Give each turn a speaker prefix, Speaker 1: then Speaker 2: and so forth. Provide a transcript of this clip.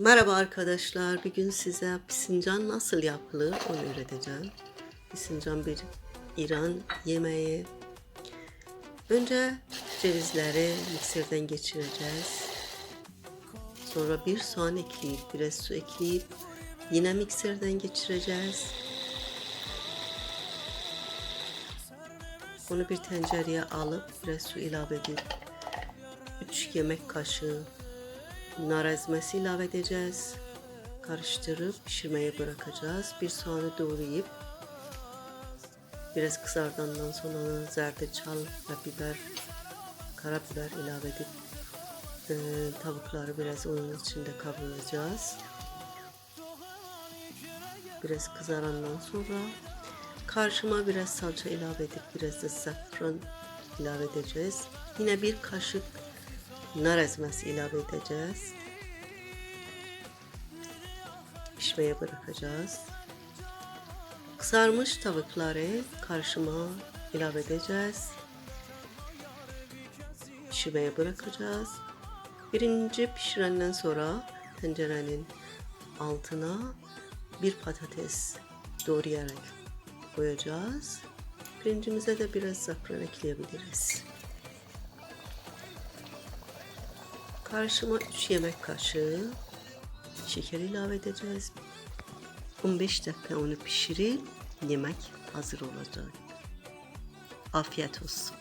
Speaker 1: Merhaba arkadaşlar. Bir gün size pisincan nasıl yapılır onu öğreteceğim. Pisincan bir İran yemeği. Önce cevizleri mikserden geçireceğiz. Sonra bir soğan ekleyip biraz su ekleyip yine mikserden geçireceğiz. Onu bir tencereye alıp biraz su ilave edip 3 yemek kaşığı nar ezmesi ilave edeceğiz. Karıştırıp pişirmeye bırakacağız. Bir soğanı doğrayıp biraz kızardandan sonra zerdeçal ve biber, karabiber ilave edip e, tavukları biraz onun içinde kavuracağız. Biraz kızarandan sonra karşıma biraz salça ilave edip biraz da safran ilave edeceğiz. Yine bir kaşık nar ezmesi ilave edeceğiz. Pişmeye bırakacağız. Kızarmış tavukları karşıma ilave edeceğiz. Pişmeye bırakacağız. Birinci pişirenden sonra tencerenin altına bir patates doğrayarak koyacağız. Pirincimize de biraz zafran ekleyebiliriz. Karşıma 3 yemek kaşığı şeker ilave edeceğiz. 15 dakika onu pişirip yemek hazır olacak. Afiyet olsun.